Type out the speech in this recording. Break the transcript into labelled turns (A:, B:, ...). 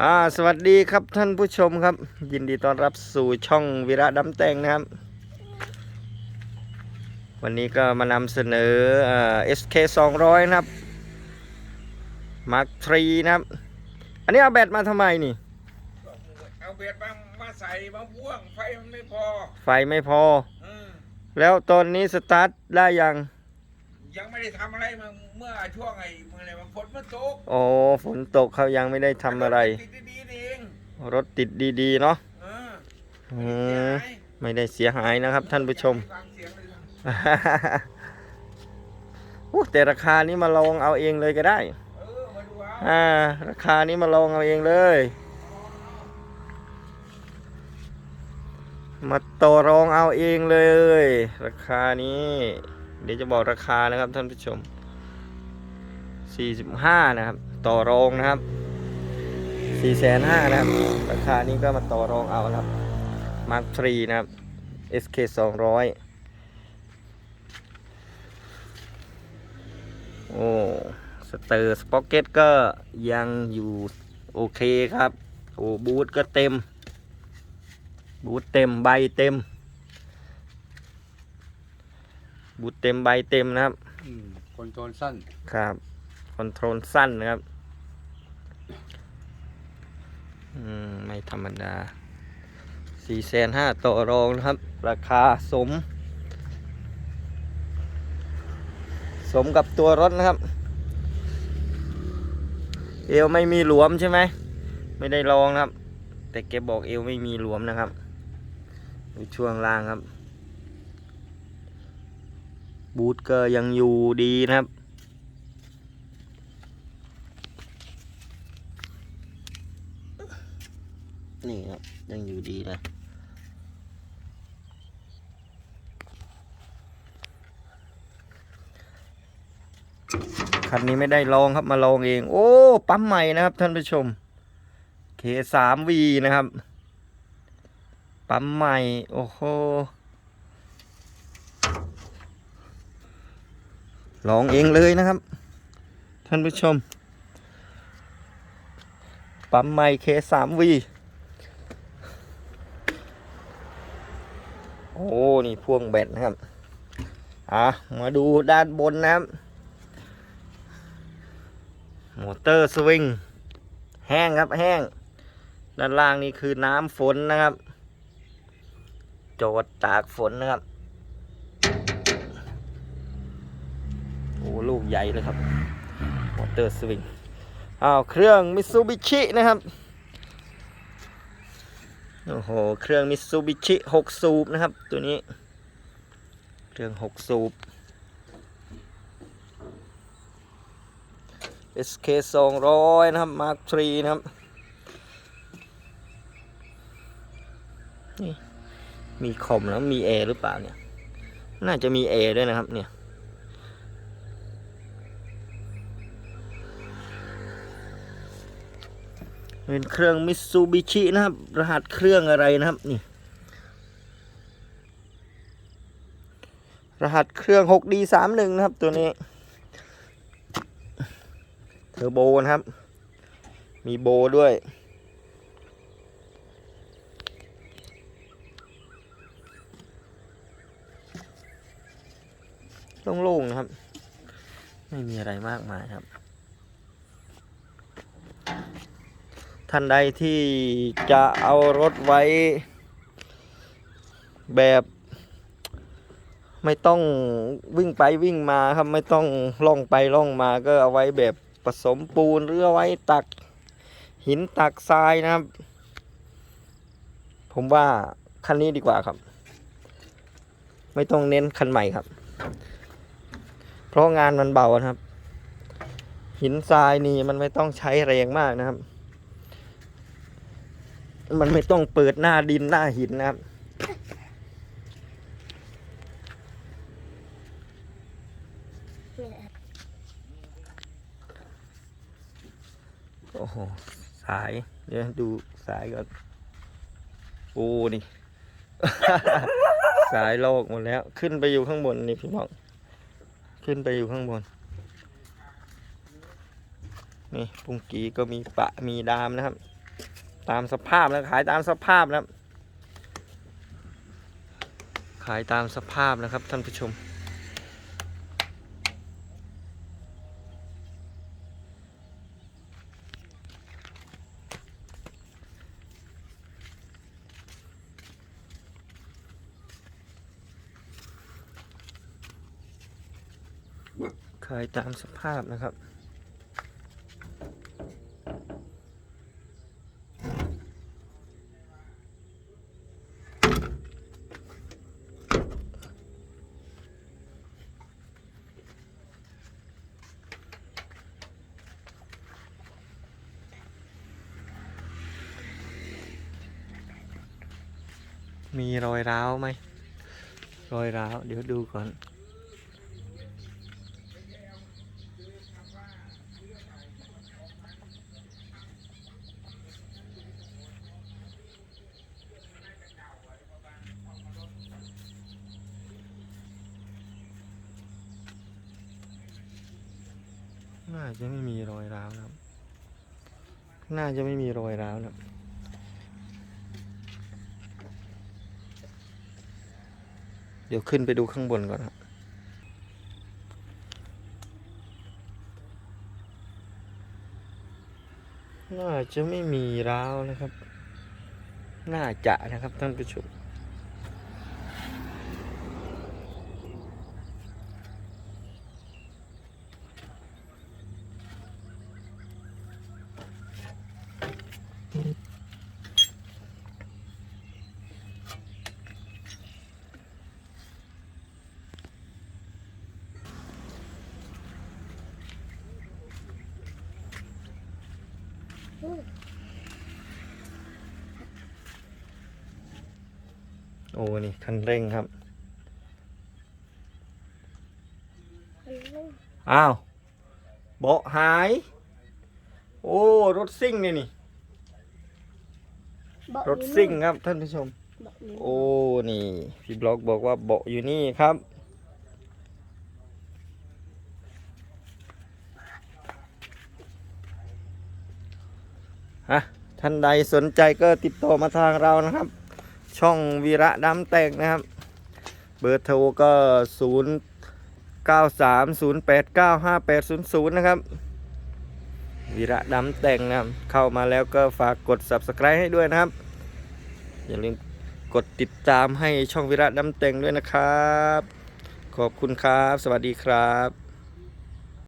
A: อ่าสวัสดีครับท่านผู้ชมครับ ยินดีต้อนรับสู่ช่องวิระดำแตงนะครับ วันนี้ก็มานำเสนอเอ่อ SK 200นะครับ Mark 3นะครับ อันนี้เอาแบตมาทำไมนี่
B: เอาเบ็ดมามาใส่มาพ่วงไฟมันไม่พอ
A: ไฟไม่พอ
B: เออ
A: แล้วตอนนี้สตาร์ทได้ยัง
B: ยังไม่ได้ทำอะไรมาเมื่อช่วงไอ้เมื่อไหร่มัน ฝนมันตก
A: โอ้ฝนตกเขายังไม่ได้ทำอะไร
B: ติดดีๆนี่เอง
A: รถติดดีๆเนาะ
B: เออ
A: อืมไม่ได้เสียหายนะครับท่านผู้ชม
B: ฟังเสียงเลยนะ
A: โอ้แต่ราคานี้มาลองเอาเองเลยก็ได้
B: เออมาดูเอา
A: อ่า ราคานี้มาลองเอาเองเลย มาต่อรองเอาเองเลย ราคานี้ เดี๋ยวจะบอกราคานะครับท่านผู้ชม 45นะครับ ต่อรองนะครับ4,500นะครับ ราคานี้ก็มาต่อรองเอานะครับ Mark 3นะครับ SK 200 โอ้ สเตอร์สป็อกเก็ตก็ยังอยู่โอเคครับ โอ้บูทก็เต็ม บูทเต็มใบเต็ม บูทเต็มใบเต็มนะครับ
C: อืมคอนโทรลสั้น
A: ครับค อนโทรลสั้นนะครับ อืม ไม่ธรรมดาสี่แสนห้าต่อรองนะครับ ราคาสม สมกับตัวรถนะครับ เอวไม่มีหลวมใช่ไหม ไม่ได้ลองนะครับ แต่แกบอกเอวไม่มีหลวมนะครับดูช่วงล่างครับ บูทก็ยังอยู่ดีนะครับ นี่ครับ ยังอยู่ดีเลยคันนี้ไม่ได้ลองครับมาลองเอง โอ้ ปั๊มใหม่นะครับท่านผู้ชม K3V นะครับ ปั๊มใหม่ โอ้โหลองเองเลยนะครับ ท่านผู้ชม ปั๊มใหม่ K3V โอ้นี่พ่วงแบตนะครับ อะ มาดูด้านบนนะครับมอเตอร์สวิงแห้งครับแห้ง ด้านล่างนี่คือน้ำฝนนะครับโจดตากฝนนะครับ โอ้ลูกใหญ่เลยครับมอเตอร์สวิงอ้าวเครื่องมิซูบิชินะครับ โอ้โห เครื่องมิซูบิชิ6สูบนะครับ ตัวนี้ เครื่อง6สูบ SK 200 นะครับ Mark 3 นะครับ นี่ มีคอมแล้วมีแอร์หรือเปล่าเนี่ย น่าจะมีแอร์ด้วยนะครับเนี่ย เป็นเครื่องมิ t ซูบิชินะครับ รหัสเครื่องอะไรนะครับนี่ รหัสเครื่อง 6D31 นะครับ ตัวนี้ เทอร์โบนะครับ มีโบด้วยโล่งๆนะครับ ไม่มีอะไรมากมายครับ ท่านใดที่จะเอารถไว้แบบไม่ต้องวิ่งไปวิ่งมาครับไม่ต้องล่องไปล่องมาก็เอาไว้แบบผสมปูนหรือเอาไว้ตักหินตักทรายนะครับ ผมว่าคันนี้ดีกว่าครับ ไม่ต้องเน้นคันใหม่ครับ เพราะงานมันเบานะครับ หินทรายนี่มันไม่ต้องใช้แรงมากนะครับ มันไม่ต้องเปิดหน้าดินหน้าหินนะครับ โอ้โห สาย เดี๋ยวดูสายก่อน โอ้ นี่ สายโลกหมดแล้ว ขึ้นไปอยู่ข้างบนนี่พี่น้อง ขึ้นไปอยู่ข้างบน นี่ ปุงกีก็มีปะมีดามนะครับ ตามสภาพแล้วขายตามสภาพนะขายตามสภาพนะครับท่านผู้ชม ขายตามสภาพนะครับ มีรอยร้าวไหม รอยร้าว เดี๋ยวดูก่อน น่าจะไม่มีรอยร้าวนะครับ น่าจะไม่มีรอยร้าวนะรับ เดี๋ยวขึ้นไปดูข้างบนก่อนครับน่าจะไม่มีร้าวนะครับ น่าจะนะครับท่านผู้ชม โอ้ นี่ คันเร่งครับ อ้าว เบาะหาย โอ้ รถซิ่งเนี่ยนี่ รถซิ่งครับท่านผู้ชม โอ้ นี่ พี่บล็อกบอกว่าเบาะอยู่นี่ครับ ฮะท่านใดสนใจก็ติดต่อมาทางเรานะครับ ช่องวีระดำแตกนะครับ เบอร์โทรก็ 0 9 3 0 8 9 5 8 0 0 นะครับวีระดำแต่งนะครับ เข้ามาแล้วก็ฝากกด subscribe ให้ด้วยนะครับ อย่าลืมกดติดตามให้ช่องวิระดำแต่งด้วยนะครับ ขอบคุณครับ สวัสดีครับ